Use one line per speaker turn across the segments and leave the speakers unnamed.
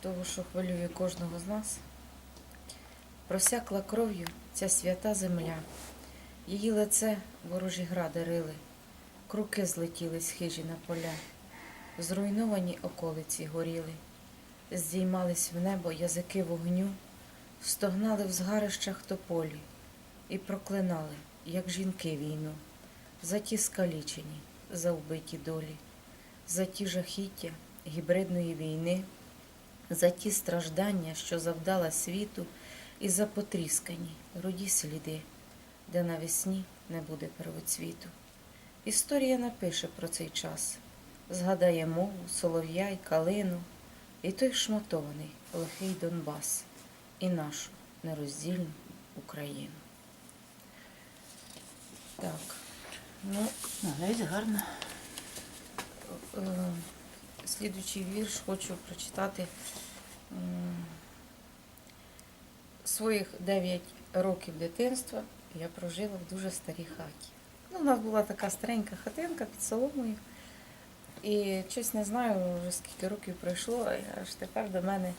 того, що хвилює кожного з нас. Просякла кров'ю ця свята земля. Її лице ворожі гради рили, круки злетіли з хижі на поля, зруйновані околиці горіли, здіймались в небо язики вогню, стогнали в згарищах тополі. І проклинали, як жінки війну, за ті скалічені, за вбиті долі, за ті жахіття гібридної війни, за ті страждання, що завдала світу, і за потріскані руді сліди, де навесні не буде первоцвіту. Історія напише про цей час, згадає мову, солов'я й калину, і той шматований лихий Донбас, і нашу нероздільну Україну. Так, ну,
Навіть гарно.
Слідуючий вірш хочу прочитати. Своїх 9 років дитинства я прожила в дуже старій хаті. Ну, у нас була така старенька хатинка під соломою. І щось не знаю, вже скільки років пройшло, аж тепер до мене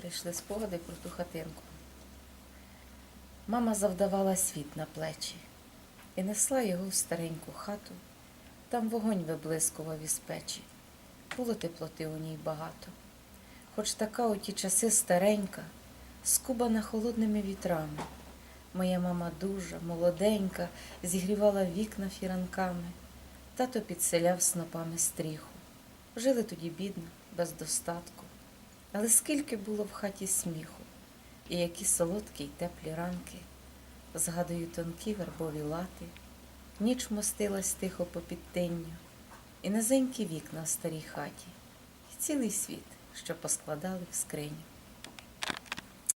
прийшли спогади про ту хатинку. Мама завдавала світ на плечі і несла його в стареньку хату. Там вогонь виблискував із печі. Було теплоти у ній багато. Хоч така у ті часи старенька, скубана холодними вітрами. Моя мама дуже молоденька, зігрівала вікна фіранками, тато підселяв снопами стріху. Жили тоді бідно, без достатку. Але скільки було в хаті сміху, і які солодкі й теплі ранки. Згадую тонкі вербові лати, ніч мостилась тихо по підтинню, і низенькі вікна в старій хаті, і цілий світ, що поскладали в скриню.